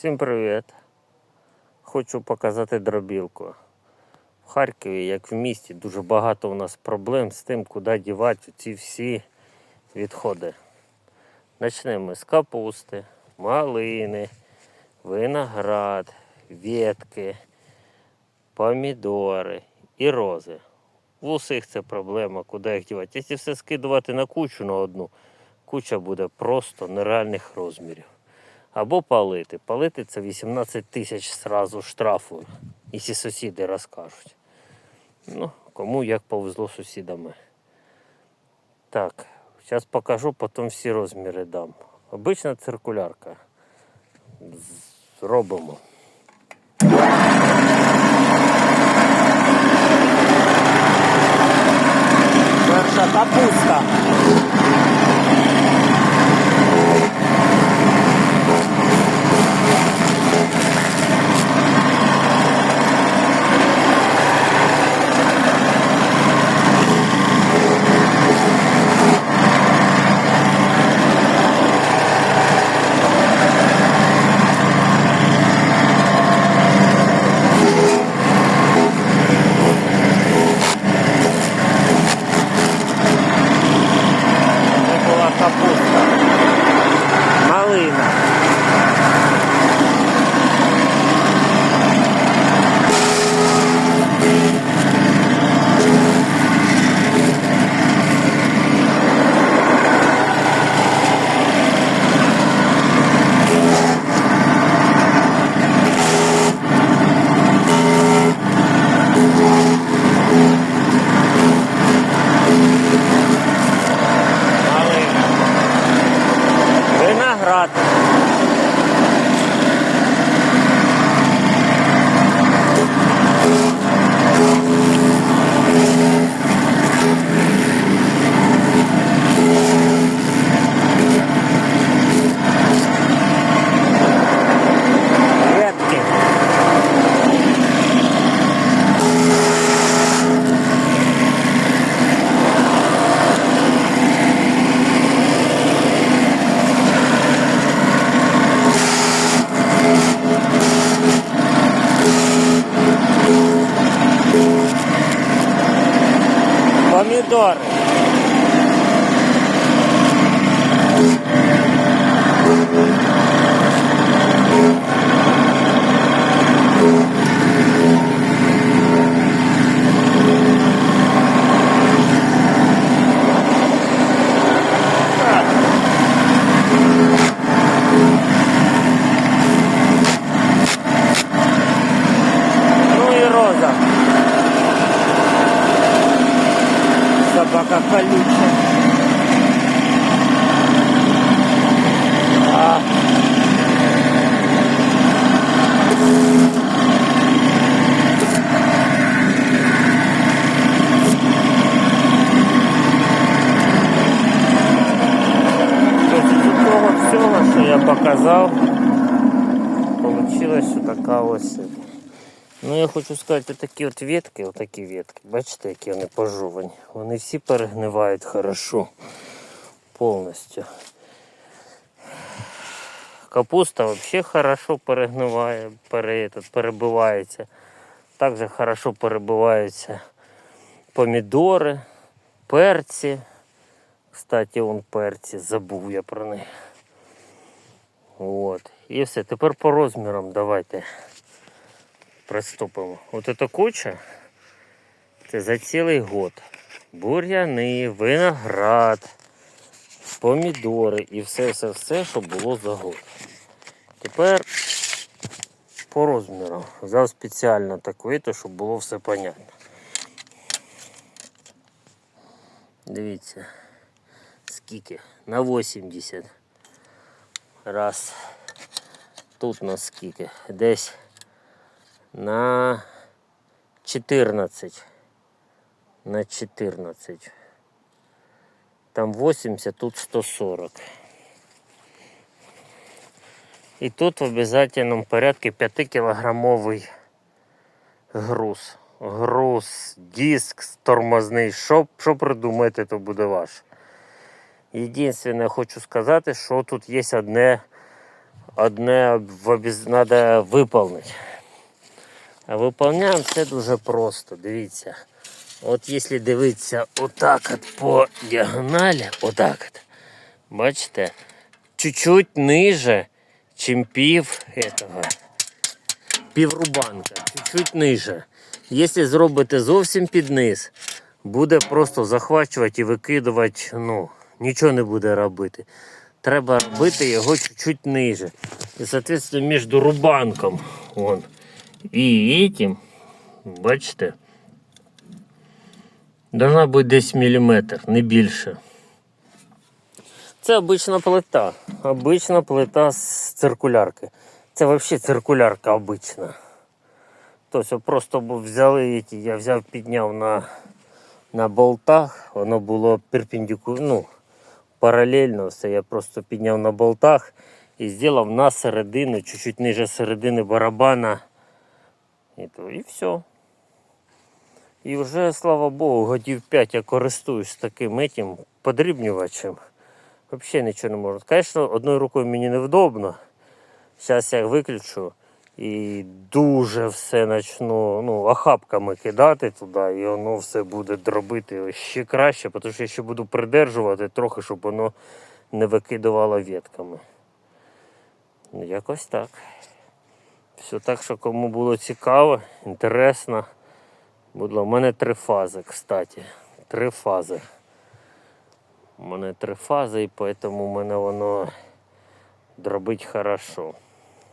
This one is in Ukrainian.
Всім привіт! Хочу показати дробілку. В Харкові, як в місті, дуже багато у нас проблем з тим, куди дівати ці всі відходи. Почнемо з капусти, малини, виноград, ветки, помідори і рози. В усіх це проблема, куди їх дівати. Якщо все скидувати на кучу на одну, куча буде просто нереальних розмірів. Або палити. Палити це 18 тисяч зразу штрафу, якщо сусіди розкажуть. Ну, кому як повезло сусідами. Так, зараз покажу, потім всі розміри дам. Обична циркулярка. Зробимо. Помідори. Ну і роза. Собака колючая. А. Тобто з того всього, вийшла що така ось. Ну, я хочу сказати, такі от ветки, отакі ветки, бачите, які вони пожовані. Вони всі перегнивають хорошо. Повністю. Капуста взагалі хорошо перегниває, пере, этот, перебивається. Також хорошо перебиваються помідори, перці. Кстати, вон перці, забув я про них. От. І все. Тепер по розмірам давайте приступимо. От эта куча це за цілий год. Бур'яни, виноград, помідори і все-все-все, що було за год. Тепер по розмірам. Взяв спеціально так вийти, щоб було все понятно. Дивіться, скільки? На 80. Раз. Тут на скільки? Десь на 14. На 14. Там 80, тут 140. І тут в обязательному порядку 5-кілограмовий груз. Груз, диск тормозний. Що, що придумаєте, то буде ваше. Єдине, хочу сказати, що тут є одне одне треба виконати. А виконуємо це дуже просто. Дивіться. От якщо дивитися отак от по діагоналі, отак от, бачите, чуть-чуть ниже, чим пів этого, пів рубанка, чуть-чуть ниже. Якщо зробите зовсім під низ, буде просто захвачувати і викидувати, ну, нічого не буде робити. Треба робити його чуть-чуть ниже. І, соответственно, між рубанком вон, і этим, бачите, Должна бути десь міліметр, не більше. Це обична плита. Обична плита з циркулярки. Це взагалі циркулярка обична. Тобто просто взяли, я взяв, підняв на, на болтах, воно було перпендику, ну, паралельно все. Я просто підняв на болтах і зробив на середину, чуть-чуть ниже середини барабана. І, то, і все. І вже, слава Богу, годів 5 я користуюсь таким этим подрібнювачем. Взагалі нічого не можу. Звісно, одною рукою мені невдобно. Зараз я виключу і дуже все почну ну, охапками кидати туди, і воно все буде дробити ще краще, тому що я ще буду придержувати трохи, щоб воно не викидувало ветками. Ну, якось так. Все так, що кому було цікаво, інтересно. Ласка, у мене три фази, кстати. Три фази. У мене три фази, і тому в мене воно дробить хорошо.